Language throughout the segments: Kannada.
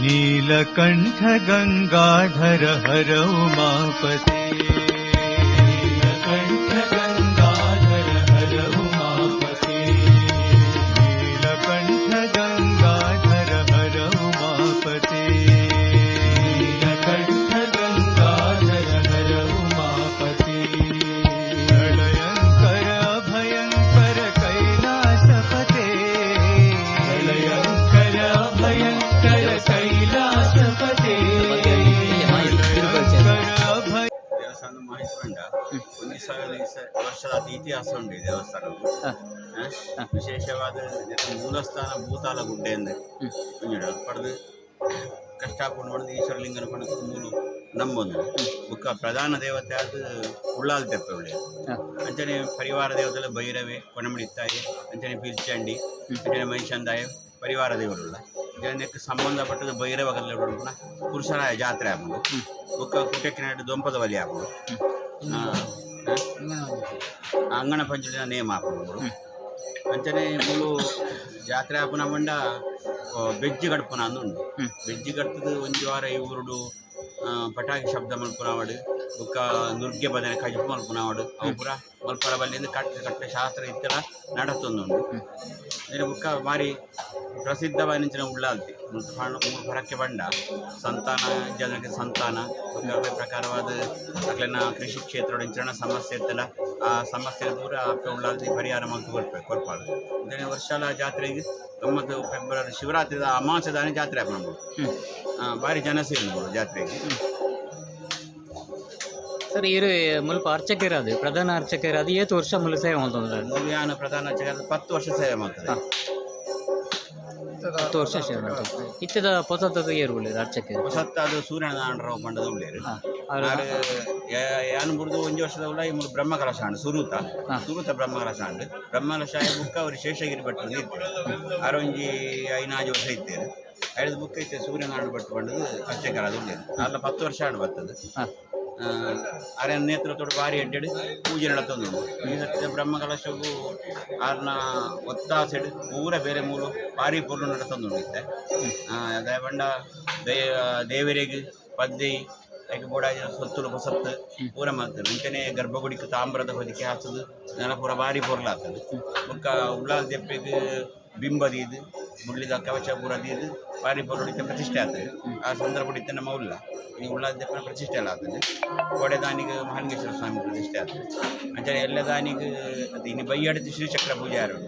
नीलकण्ठ गङ्गाधर हर उमापते ಮಹೇಶ್ವರಂಡ ಒಂದು ಸಾವಿರ ವರ್ಷದ ಇತಿಹಾಸ ಉಂಟು ಈ ದೇವಸ್ಥಾನವು? ವಿಶೇಷವಾದ ಮೂಲಸ್ಥಾನ ಭೂತಾಲ ಗುಡ್ಡೆ ಎಂದು ಪಡೆದು ಕಷ್ಟಪಟ್ಟು ಮಾಡಿದ ಈಶ್ವರಲಿಂಗನ ಪಡೆದು ಮೂಲು ನಂಬೊಂದು ಬುಕ್ಕ ಪ್ರಧಾನ ದೇವತೆ ಅದು ಉಳ್ಳಾಲ್ ತೆಪ್ಪೆ ಉಳ್ಳಿ ಅಂಚನೆ ಪರಿವಾರ ದೇವತೆಲ್ಲ ಭೈರವೆ ಕೊಣಮಿಡಿತ್ತಾಯಿ ಅಂಚನೆ ಪಿಲ್ಚಂಡಿ ಅಂಚನೆ ಮಹಿಷಂದಾಯ ಪರಿವಾರ ದೇವರುಳ್ಳ ಇದಕ್ಕೆ ಸಂಬಂಧಪಟ್ಟದ ಭೈರವ ಕಲ್ಲ ಪುರುಷರ ಜಾತ್ರೆ ಆಗ್ಬೋದು. ಬುಕ್ಕ ಕುಟಕಿನ ದೊಂಪದ ಬಲಿ ಆಗ್ಬೋದು. ಅಂಗಣ ಪಂಚಮಿನ ನೇಮ ಹಾಕೊಂಡು ಅಂಚನೆ ಮೂಲು ಜಾತ್ರೆ ಆಪನ ಬಂಡ ಬೆಜ್ಜಿ ಗಡ್ಪುನ ಅಂದು ಉಂಡು ಬೆಜ್ಜಿ ಗಡ್ತದ ಒಂಜಿ ವಾರ ಇವ್ರುಡು ಆ, ಪಟಾಕಿ ಶಬ್ದ ಮಲ್ಪುನವಾಡು ಬುಕ್ಕ ನುರ್ಗೆ ಬದನೆ ಕಜಪು ಮಲ್ಪುನವಾಡು ಅವು ಪೂರ ಮಲ್ಪರ ಬಲ್ಲಿಂದ ಕಟ್ಟ ಕಟ್ಟ ಶಾಸ್ತ್ರ ಇತ್ತರ ನಡತೊಂದುಂಡು ಇದರ ಬುಕ್ಕ ಬಾರಿ ಪ್ರಸಿದ್ಧವಾದ ಉಳ್ಳಾಲ್ತಿ ಮೂರು ಹೊರಕ್ಕೆ ಬಂಡ. ಸಂತಾನ ಜನಕ್ಕೆ ಸಂತಾನ. ಪ್ರಕಾರವಾದ ಅಕ್ಲೆನ ಕೃಷಿ ಕ್ಷೇತ್ರ ಇಂಚಿನ ಸಮಸ್ಯೆ ಇತ್ತಲ್ಲ, ಆ ಸಮಸ್ಯೆ ದೂರ ಉಳ್ಳಾಲ್ತಿ ಪರಿಹಾರ ಮಾಡ್ತು ಕೊಡ್ಬೇಕು ಕೊಡ್ಬಾರ್ದು ವರ್ಷಾಲ ಜಾತ್ರೆಗೆ ಗಮ್ಮತ್ತು ಫೆಬ್ರವರಿ ಶಿವರಾತ್ರಿದ ಅಮಾಸದಾನೆ ಜಾತ್ರೆ ಆಗ್ಬೋದು ಭಾರಿ ಜನ ಸೇರಿದ್ರು ಜಾತ್ರೆಗೆ. ಸರ್ ಇರು ಮುಲ್ಪ ಅರ್ಚಕರಾದು ಪ್ರಧಾನ ಅರ್ಚಕರಾದು ಏತು ವರ್ಷ ಮುಲ್ಲ ಸೇವೆ ಮಾಡ್ತಾರೆ ಮುಲ್ಯಾನ ಪ್ರಧಾನ ಅರ್ಚಕ ಪತ್ತು ವರ್ಷ ಸೇವೆ ಮಾಡ್ತದೆ ಹತ್ತು ವರ್ಷ ಸೇವೆ ಮಾಡ್ತಾರೆ ಇತ್ತದ ಪೊಸತ್ತದ ಏರು ಉಳಿದು ಅರ್ಚಕರು? ಹೊಸತ್ತಾದ ಸೂರ್ಯನಾರಾಯಣರಾವ್ ಪಂಡದ ಉಳ್ಳೇರು ಹಾಂ. ಆರು ಯಾನು ಬುಡ್ದು ಒಂಜಿ ವರ್ಷದ ಉಲ್ಲ ಈ ಮೂರು ಬ್ರಹ್ಮಕಲಶ ಆಂಡ್ ಸುರೂತ. ಸುರೂತ ಬ್ರಹ್ಮಕಲಶ ಆಂಡ್ ಬ್ರಹ್ಮಕಲಶ ಬುಕ್ಕ ಅವರು ಶೇಷಗಿರಿ ಭಟ್ರು ಇತ್ತು ಆರೊಂಜಿ ಐನಾಜು ವರ್ಷ ಇತ್ತೇರು ಐದು ಬುಕ್ ಐತೆ ಸೂರ್ಯನಾರಾಯಣ ಭಟ್ ಪಂಡದು ಅರ್ಚಕರ ಅದು ಉಳ್ಳೇರು ಅಲ್ಲ ಹತ್ತು ವರ್ಷ ಆಂಡ್ ಬರ್ತದೆ. ಅರೆ ನೇತ್ರ ನೇತೃತ್ವದ ಭಾರಿ ಎಡ್ಡೆಡು ಪೂಜೆ ನಡತೊಂದು ಈ ಸರ್ತಿ ಬ್ರಹ್ಮಕಲಶವು ಆರ್ನ ಒತ್ತಾಸೆಡು ಪೂರ ಬೇರೆ ಮೂಲು ಭಾರಿ ಪೂರ್ಣ ನಡತೊಂದು ಇತ್ತೆ. ಅದೇ ಬಂಡ ದೇವರಿಗೆ ಪದ್ದಿ ಬೋಡಾಜ ಸೊತ್ತುಲು ಹೊಸತ್ತು ಪೂರ ಮಾಡ್ತಾರೆ ಮುಂಚೆನೆ ಗರ್ಭಗುಡಿಗೆ ತಾಮ್ರದ ಹೊದಿಕೆ ಹಾಸೋದು ನೆಲ ಪೂರ ಭಾರಿ ಪೊರ್ಲಾಗ್ತದೆ. ಬೊಕ್ಕ ಉಳ್ಳಾಲ ದೆಪ್ಪೆಗೆ ಇದು ಮುಳ್ಳಿದ ಕವಚ ಬಾರಿ ಭಾರಿ ಪೊರ್ಲಿಕ್ಕೆ ಪ್ರತಿಷ್ಠೆ ಆಗ್ತದೆ. ಆ ಸಂದರ್ಭ ನಮ್ಮ ಮೌಲ್ಲ ಈ ಉಳ್ಳಾಲ್ ದೆಪ್ಪನ ಪ್ರತಿಷ್ಠೆ ಎಲ್ಲ ಆಗ್ತದೆ. ಕೊಡೆದಾನಿಗೆ ಮಹಾಲಿಂಗೇಶ್ವರ ಸ್ವಾಮಿ ಪ್ರತಿಷ್ಠೆ ಆಗ್ತದೆ. ಅಂಚನೆ ಎಲ್ಲದಾನಿಗೆ ಅದು ಇನ್ನು ಬೈಯಾಡಿದ ಶ್ರೀಚಕ್ರ ಪೂಜೆ ಯಾರು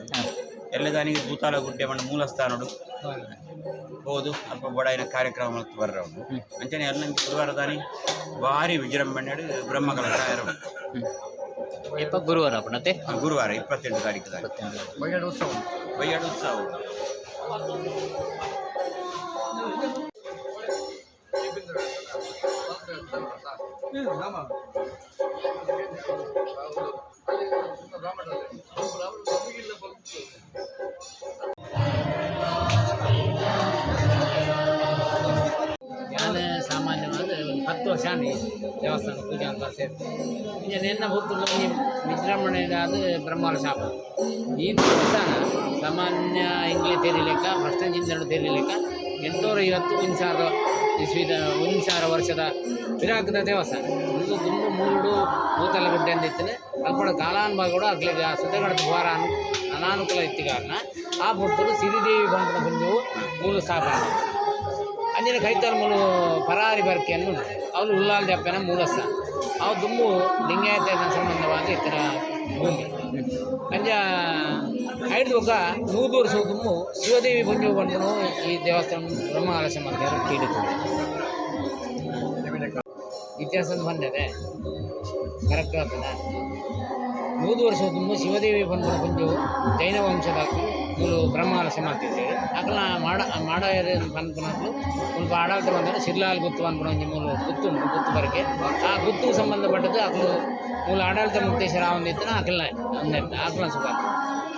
ಎಲ್ಲ ದಾನಿಗೆ ಭೂತಾಲ ಗುಡ್ಡೆ ಮಣ್ಣು ಮೂಲ ಸ್ಥಾನಡು ಹೋದು ಅಲ್ಪ ಬಡಾಯಿನ ಕಾರ್ಯಕ್ರಮ ಮತ್ತು ಬರ್ರವನು ಅಂಚನೆ ಎಲ್ಲ ಗುರುವಾರ ದಾನಿ ಭಾರಿ ವಿಜೃಂಭಣೆ ಬ್ರಹ್ಮಕಲಶ ಇರೋ ಇಪ್ಪ ಗುರುವಾರ ಮತ್ತೆ? ಗುರುವಾರ ಇಪ್ಪತ್ತೆಂಟು ತಾರೀಕು ಉತ್ಸವ. ಬೈಯಾಡು ಉತ್ಸವ. ನಾನು ವರ್ಷ ಆಗಿ ದೇವಸ್ಥಾನ ಪೂಜೆ ಅಂತ ಈಗ ನಿನ್ನ ಭಕ್ತರು ವಿಜೃಂಭಣೆಯಿಂದ ಅದು ಬ್ರಹ್ಮಾಲ ಶಾಪ ಈ ದೇವಸ್ಥಾನ ಸಾಮಾನ್ಯ ಇಂಗ್ಲೀಷ್ ತೆರೀಲಿಕ್ಕ ಲೆಕ್ಕ ಫಸ್ಟ್ ಇಂಜಿನ್ ತೇರಿ ಲೆಕ್ಕ ಎಂಟುನೂರ ಐವತ್ತು ಒಂದು ಸಾವಿರ ಇಸ್ವಿದ ಒಂದು ಸಾವಿರ ವರ್ಷದ ವಿರಾಕದ ದೇವಸ್ಥಾನ. ಇದು ತುಂಬ ಮೂರುಡು ಭೂತಲ ಗುಡ್ಡೆ ಅಂತ ಇತ್ತನೆ. ಕಾಲಾನುಭವ ಕೂಡ ಅಗ್ಲಿಗೆ ಸುತ್ತಗಡ ದ್ವಾರ ಅನು, ಅನಾನುಕೂಲ ಇತ್ತು ಕಾರಣ. ಆ ಭಕ್ತರು ಸಿರಿದೇವಿ ಬಂಧನ ಬಂದು ಮೂಲ ಸ್ಥಾಪನೆ. ಅಂಜಿನ ಕೈತಲ್ ಮೂಲು ಪರಾರಿ ಬರ್ಕೆಯನ್ನು ಅವನು ಉಲ್ಲಾಲ್ ಜಪ್ಪನ ಮೂಲಸ್ಥ ಅವು ದುಂಬು ಲಿಂಗಾಯತ ಸಂಬಂಧವಾದ ಇತರ ಭೂಮಿ. ಅಂಜ ಐದು ಬೊಕ್ಕ ನೂದೂರು ಸೋ ದುಮ್ಮು ಶಿವದೇವಿ ಪುಂಜು ಬಂದನು ಈ ದೇವಸ್ಥಾನ ಬ್ರಹ್ಮ ಆಲಸ್ಯ ಮಾಡ್ತಾರೆ ಕೇಳಿತು ಇತಿಹಾಸ ಬಂದಿದೆ. ಕರೆಕ್ಟ್ ಆಗ್ತದೆ. ಮೂರು ವರ್ಷ ತುಂಬ ಶಿವದೇವಿ ಬಂದ ಪುಂಜು ಜೈನ ವಂಶದ ಮೂಲು ಬ್ರಹ್ಮ ಆಲಸ್ಯ ಮಾಡ್ತಿದ್ದೇವೆ ಅಕಲ ಮಾಡ ಮಾಡ ಅನ್ಕೊಳಕ್ಲು ಸ್ವಲ್ಪ ಆಡಳಿತ ಬಂದರೆ ಶಿರ್ಲಾಲ್ ಗುತ್ತು ಒಂಜಿ ಮೂಲು ಗುತ್ತು ಉಂಟು ಗುತ್ತು ಬರಕೆ ಆ ಗುತ್ತು ಸಂಬಂಧಪಟ್ಟದ್ದು ಅಕಲು ಮೂಲ ಆಡಳಿತ ಮುಕ್ತೇಶ್ವರ ಒಂದಿತ್ತನ ಅಕಲ್ನ ಅಂದೆ ಅಕಲ ಸುಖ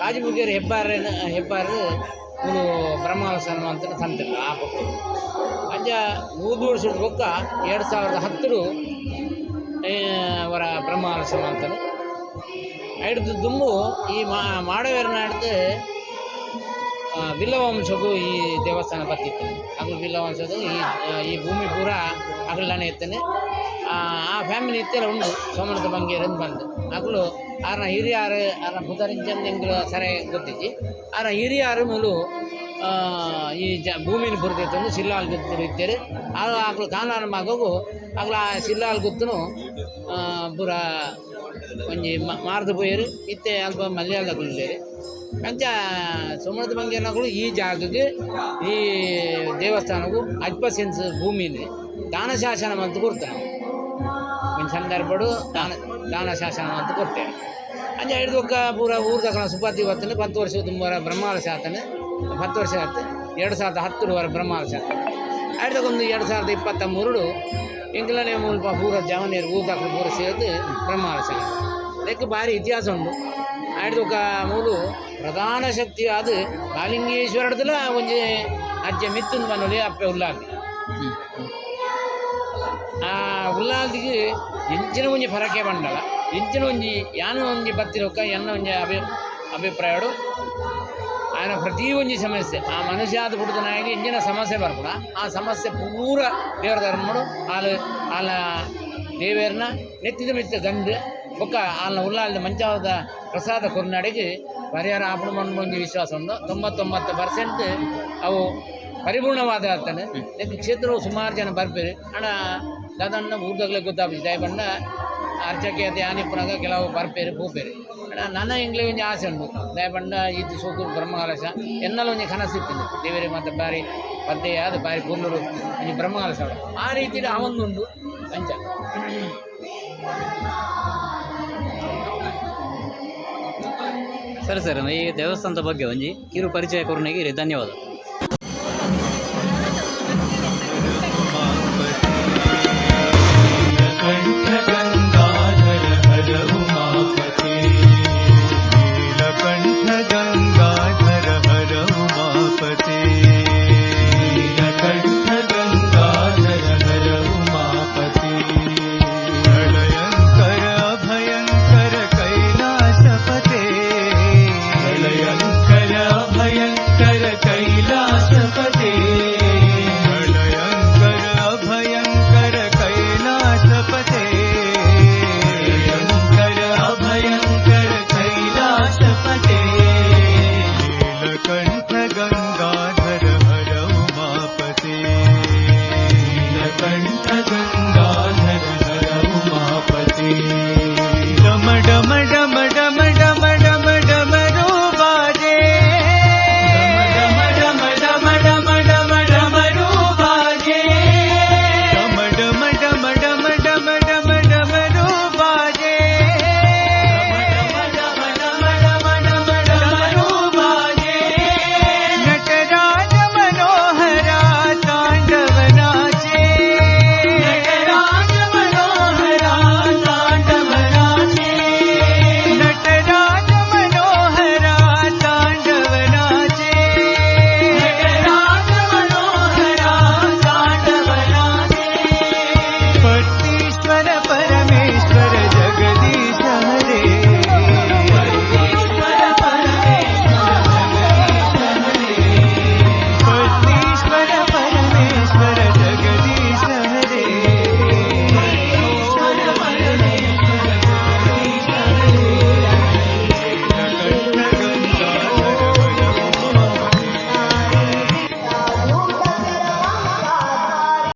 ಕಾಜಿ ಮುಗಿಯರು ಹೆಬ್ಬಾರ ಹೆಬ್ಬಾರ ಮೂಲು ಬ್ರಹ್ಮಾಲಸ್ಯ ಅನ್ನುವಂಥ ಆ ಪಕ್ಕ ಅಂಜ ನೂರು ಸುಟ್ಟು ಬೊಕ್ಕ ಎರಡು ಸಾವಿರದ ಹತ್ತರ ಅವರ ಬ್ರಹ್ಮಾಲಸ್ಯ ಅಂತಾರೆ ಹಿಡ್ದು ದುಮ್ಮು ಈ ಮಾಡವೇರನ್ನ ಮಾಡವೇರನ ಹಿಡ್ದು ಬಿಲ್ಲವಂಶಗೂ ಈ ದೇವಸ್ಥಾನ ಬರ್ತಿತ್ತು. ಅಗಳು ಬಿಲ್ಲವಂಶದ್ದು ಈ ಆ, ಈ ಭೂಮಿ ಪೂರ ಅಗಲಾನೆ ಇರ್ತೇನೆ. ಆ ಫ್ಯಾಮಿಲಿ ಇತ್ತೆಲ್ಲ ಉಂಡು ಸೋಮನದ ಬಂಗೇರು ಅಂತ ಬಂದು. ಅಗಲು ಆರನ ಹಿರಿಯಾರು ಆರನ ಪುದರಿಂಚಂದು ಎಂಗ್ಳು ಸರಿ ಗೊತ್ತಿತ್ತು. ಆರ ಹಿರಿಯಾರು ಮೂಲು ಆ, ಈ ಜ ಭೂಮಿನ ಬುರ್ದಿತ್ತು ಸಿಲ್ಲಾಲ್ ಗುತ್ತರು ಇತ್ತೇರಿ. ಆಗ ಆಗಲು ಕಾನಾನ ಮಗಗೂ ಆಗಲ ಆ ಸಿಲ್ಲಾಲ್ ಗುತ್ತನು ಪೂರ ಒಂಜಿ ಮಾರ್ದು ಪೋಯರು. ಇತ್ತೆ ಅಲ್ಪ ಮಲಯಾಳದಗಳಿದ್ದಾರೆ ಅಂಚ ಸೋಮನಾಥ ಬಂಗೇನಗಳು ಈ ಜಾಗಕ್ಕೆ ಈ ದೇವಸ್ಥಾನಕ್ಕೂ ಅಲ್ಪ ಸೆನ್ಸ್ ಭೂಮಿని ದಾನ ಶಾಸನ ಅಂತ ಕೊಡ್ತಾನೆ ಒಂದು ಸಂದರ್ಭಡು ದಾನ ದಾನ ಶಾಸನ ಅಂತ ಕೊಡ್ತೇನೆ ಅಂಚ ಹಿಡಿದು ಒಕ್ಕ ಪೂರ ತಗೊಂಡು ಸುಪಾತಿ ಬರ್ತಾನೆ ಹತ್ತು ವರ್ಷ ತುಂಬ ಬ್ರಹ್ಮಾಲ ಶಾತನೆ ಹತ್ತು ವರ್ಷ ಆಯ್ತು, ಎರಡು ಸಾವಿರದ ಹತ್ತು ವರ ಬ್ರಹ್ಮಾಲ ಶಾತ ಹಿಡ್ದಕ್ಕೊಂದು ಎರಡು ಸಾವಿರದ ಇಪ್ಪತ್ತ ಮೂರು ಎಂಗ್ಲನೇ ಮೂಲಕ ಪೂರ ಜವನಿಯರು ತಗೊಂಡು ಪೂರ ಸೇರಿದು ಬ್ರಹ್ಮಾಲ ಶಾತ ಅದಕ್ಕೆ ಭಾರಿ ಇತಿಹಾಸ ಉಂಟು. ಆಯ್ದೊಕ ಮೂಲು ಪ್ರಧಾನ ಶಕ್ತಿ ಅದು ಕಾಲಿಂಗೇಶ್ವರದಲ್ಲ ಒಂಜಿ ಅಜ್ಜೆ ಮಿತ್ತುಂದು ಬನ್ನೊಲಿ ಅಪ್ಪೆ ಉಲ್ಲಾಲ್ದಿ ಆ ಉಲ್ಲಾಲ್ದಿಗೆ ಇಂಚಿನ ಒಂಜಿ ಫರಕೆ ಬಂಡಲ ಇಂಚಿನ ಒಂಜಿ ಯಾನು ಒಂಜಿ ಬತ್ತಿರೊಕ್ಕ ಎನ್ನ ಒಂಜಿ ಅಭಿ ಅಭಿಪ್ರಾಯಡು ఆయన ప్రతి ಒಂಜಿ ಸಮಸ್ಯೆ ಆ ಮನುಷ್ಯ ಆದ ಬಿಡುದ ನಾಯಿಗೆ ಇಂಜಿನ ಸಮಸ್ಯೆ ಬರ್ಪಡ ಆ ಸಮಸ್ಯೆ ಪೂರ ದೇವರ ಧರ್ಮಡು ಆಳು ಆಲ ದೇವೇರ್ನ ನೆತ್ತಿದ ಮೆತ್ತ ಗಂಡು ಬೊಕ್ಕ ಆಲ್ನ ಉಲ್ಲಾಲ್ದ ಮಂಚಾವದ ಪ್ರಸಾದ ಕೊರ್ನಾಡಿಗೆ ಪರಿಹಾರ ಆಪಣ ಮಣ್ಣು ವಿಶ್ವಾಸ ಉಂಡು ತೊಂಬತ್ತೊಂಬತ್ತು ಪರ್ಸೆಂಟ್ ಅವು ಪರಿಪೂರ್ಣವಾದ ಆಗ್ತಾನೆ. ಇದಕ್ಕೆ ಕ್ಷೇತ್ರವು ಸುಮಾರು ಜನ ಬರ್ಬೇರು ಹಣ ದಾದಣ್ಣ ಊರ್ದಾಗಲೇ ಗೊತ್ತಾಗ್ತದೆ. ದಯ ಬಣ್ಣ ಅರ್ಚಕೆ ಅದು ಯಾನಿಪ್ಪನಾಗ ಕೆಲವು ಬರ್ಪೇರು ಪೂಪೇರು ಅಣ್ಣ ನನ್ನ ಇಂಗ್ಲಿ ಒಂಜಿ ಆಸೆ ಉಂಟು. ದಯ ಬಣ್ಣ ಇದು ಸೋಕು ಬ್ರಹ್ಮಕಲಶ ಎನ್ನಲ ಒಂಜಿ ಕನಸಿತ್ತಿಲ್ಲ ದೇವರೇ ಮತ್ತೆ ಬಾರಿ ಪದ್ಯ ಅದು ಬಾರಿ ಪೂರ್ಣರು ಒಂಜಿ ಬ್ರಹ್ಮಕಲಶ. ಆ ರೀತಿಯಲ್ಲಿ ಅವೊಂದುಂಡು ಅಂಚ. ಸರಿ ಸರ್ ಈ ದೇವಸ್ಥಾನದ ಬಗ್ಗೆ ಒಂಜಿ ಕಿರು ಪರಿಚಯ ಕೊರನಿಗೆ ಧನ್ಯವಾದ.